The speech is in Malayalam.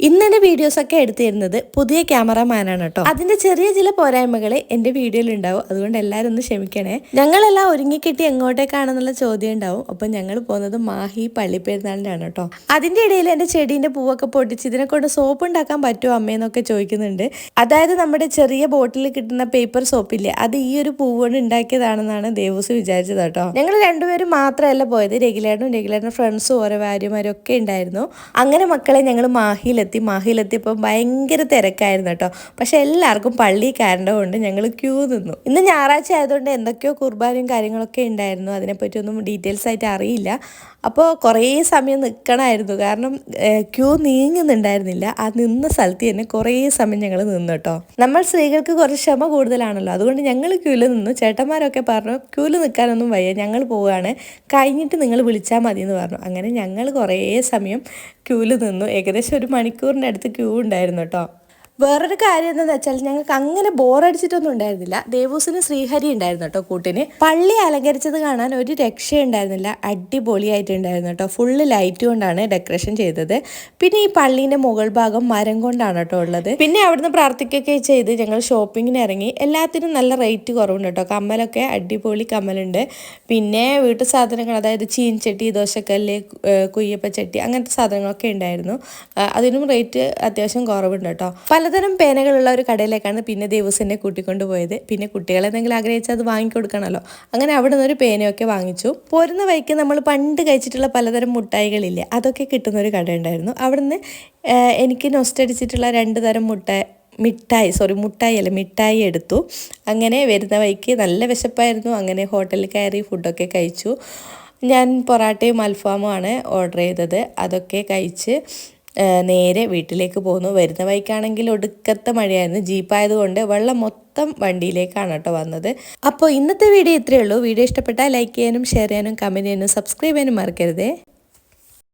ഇന്ന് എന്റെ വീഡിയോസ് ഒക്കെ എടുത്തിരുന്നത് പുതിയ ക്യാമറമാനാണ് കേട്ടോ അതിന്റെ ചെറിയ ചില പോരായ്മകൾ എന്റെ വീഡിയോയിൽ ഉണ്ടാവും. അതുകൊണ്ട് എല്ലാവരും ഒന്ന് ക്ഷമിക്കണേ. ഞങ്ങളെല്ലാം ഒരുങ്ങിക്കിട്ടി എങ്ങോട്ടേക്കാണെന്നുള്ള ചോദ്യം ഉണ്ടാവും. അപ്പം ഞങ്ങൾ പോകുന്നത് മാഹി പള്ളിപ്പെരുന്നാളിനാണ് കേട്ടോ അതിന്റെ ഇടയിൽ എന്റെ ചെടീന്റെ പൂവൊക്കെ പൊട്ടിച്ച് ഇതിനെ കൊണ്ട് സോപ്പ് ഉണ്ടാക്കാൻ പറ്റുമോ അമ്മയെന്നൊക്കെ ചോദിക്കുന്നുണ്ട്. അതായത് നമ്മുടെ ചെറിയ ബോട്ടിൽ കിട്ടുന്ന പേപ്പർ സോപ്പില്ലേ അത് ഈ ഒരു പൂവ് കൊണ്ട് ഉണ്ടാക്കിയതാണെന്നാണ് ദേവസ് വിചാരിച്ചത് കേട്ടോ ഞങ്ങൾ രണ്ടുപേരും മാത്രമല്ല പോയത്. രഗിലേട്ടനും രഗിലേട്ടനും ഫ്രണ്ട്സും ഓരോ ഭാര്യമാരും ഒക്കെ ഉണ്ടായിരുന്നു. അങ്ങനെ മക്കളെ ഞങ്ങൾ മാഹിയിലെത്തി മാഹിയിലെത്തിയപ്പോൾ ഭയങ്കര തിരക്കായിരുന്നു കേട്ടോ. പക്ഷെ എല്ലാവർക്കും പള്ളി കയറേണ്ടതുകൊണ്ട് ഞങ്ങൾ ക്യൂ നിന്നു. ഇന്ന് ഞായറാഴ്ച ആയതുകൊണ്ട് എന്തൊക്കെയോ കുർബാനയും കാര്യങ്ങളൊക്കെ ഉണ്ടായിരുന്നു. അതിനെപ്പറ്റി ഒന്നും ഡീറ്റെയിൽസ് ആയിട്ട് അറിയില്ല. അപ്പോൾ കുറേ സമയം നിൽക്കണമായിരുന്നു. കാരണം ക്യൂ നീങ്ങുന്നുണ്ടായിരുന്നില്ല. ആ നിന്ന സ്ഥലത്ത് തന്നെ കുറേ സമയം ഞങ്ങൾ നിന്നു കേട്ടോ. നമ്മൾ സ്ത്രീകൾക്ക് കുറച്ച് ക്ഷമ കൂടുതലാണല്ലോ. അതുകൊണ്ട് ഞങ്ങൾ ക്യൂവിൽ നിന്നു. ചേട്ടന്മാരൊക്കെ പറഞ്ഞു ക്യൂവിൽ നിൽക്കാനൊന്നും വയ്യ. ഞങ്ങൾ പോവുകയാണ്. കഴിഞ്ഞിട്ട് നിങ്ങൾ വിളിച്ചാൽ മതി എന്ന് പറഞ്ഞു. അങ്ങനെ ഞങ്ങൾ കുറേ സമയം ക്യൂവിൽ നിന്നു. ഏകദേശം ഒരു മണിക്കൂറിന്റെ അടുത്ത് ക്യൂ ഉണ്ടായിരുന്നു കേട്ടോ. വേറൊരു കാര്യം എന്താണെന്ന് വെച്ചാൽ ഞങ്ങൾക്ക് അങ്ങനെ ബോറടിച്ചിട്ടൊന്നും ഉണ്ടായിരുന്നില്ല. ദേവൂസിന് ശ്രീഹരി ഉണ്ടായിരുന്നു കേട്ടോ കൂട്ടിന്. പള്ളി അലങ്കരിച്ചത് കാണാൻ ഒരു രക്ഷയുണ്ടായിരുന്നില്ല. അടിപൊളിയായിട്ടുണ്ടായിരുന്നു കേട്ടോ. ഫുള്ള് ലൈറ്റ് കൊണ്ടാണ് ഡെക്കറേഷൻ ചെയ്തത്. പിന്നെ ഈ പള്ളീന്റെ മുകൾ ഭാഗം മരം കൊണ്ടാണ് കേട്ടോ ഉള്ളത്. പിന്നെ അവിടുന്ന് പ്രാർത്ഥിക്കുകയൊക്കെ ചെയ്ത് ഞങ്ങൾ ഷോപ്പിങ്ങിന് ഇറങ്ങി. എല്ലാത്തിനും നല്ല റേറ്റ് കുറവുണ്ട് കേട്ടോ. കമ്മലൊക്കെ അടിപൊളി കമ്മലുണ്ട്. പിന്നെ വീട്ടു സാധനങ്ങൾ അതായത് ചീൻചട്ടി ദോശക്കല്ല് കുയ്യപ്പച്ചട്ടി അങ്ങനത്തെ സാധനങ്ങളൊക്കെ ഉണ്ടായിരുന്നു. അതിനും റേറ്റ് അത്യാവശ്യം കുറവുണ്ട് കേട്ടോ. പലതരം പേനകളുള്ള ഒരു കടയിലേക്കാണ് പിന്നെ ദേവസ്വനെ കൂട്ടിക്കൊണ്ട് പോയത്. പിന്നെ കുട്ടികളെ എന്തെങ്കിലും ആഗ്രഹിച്ചാൽ അത് വാങ്ങിക്കൊടുക്കണമല്ലോ അങ്ങനെ അവിടെ നിന്നൊരു പേനയൊക്കെ വാങ്ങിച്ചു. പോരുന്ന വഴിക്ക് നമ്മൾ പണ്ട് കഴിച്ചിട്ടുള്ള പലതരം മുട്ടായികളില്ലേ അതൊക്കെ കിട്ടുന്ന ഒരു കട ഉണ്ടായിരുന്നു അവിടുന്ന് എനിക്ക് നൊസ്റ്റടിച്ചിട്ടുള്ള രണ്ട് തരം മുട്ടായി മിഠായി സോറി മുട്ടായി അല്ല മിഠായി എടുത്തു. അങ്ങനെ വരുന്ന വഴിക്ക് നല്ല വിശപ്പായിരുന്നു. അങ്ങനെ ഹോട്ടലിൽ കയറി ഫുഡൊക്കെ കഴിച്ചു. ഞാൻ പൊറാട്ടയും അൽഫാമുമാണ് ഓർഡർ ചെയ്തത്. അതൊക്കെ കഴിച്ച് നേരെ വീട്ടിലേക്ക് പോന്നു വരുന്ന വഴിക്കാണെങ്കിൽ ഒടുക്കത്തെ മഴയായിരുന്നു. ജീപ്പായതുകൊണ്ട് വെള്ളം മൊത്തം വണ്ടിയിലേക്കാണ് കേട്ടോ വന്നത്. അപ്പോൾ ഇന്നത്തെ വീഡിയോ ഇത്രയേ ഉള്ളൂ. വീഡിയോ ഇഷ്ടപ്പെട്ടാൽ ലൈക്ക് ചെയ്യാനും ഷെയർ ചെയ്യാനും കമന്റ് ചെയ്യാനും സബ്സ്ക്രൈബ് ചെയ്യാനും മറക്കരുതേ.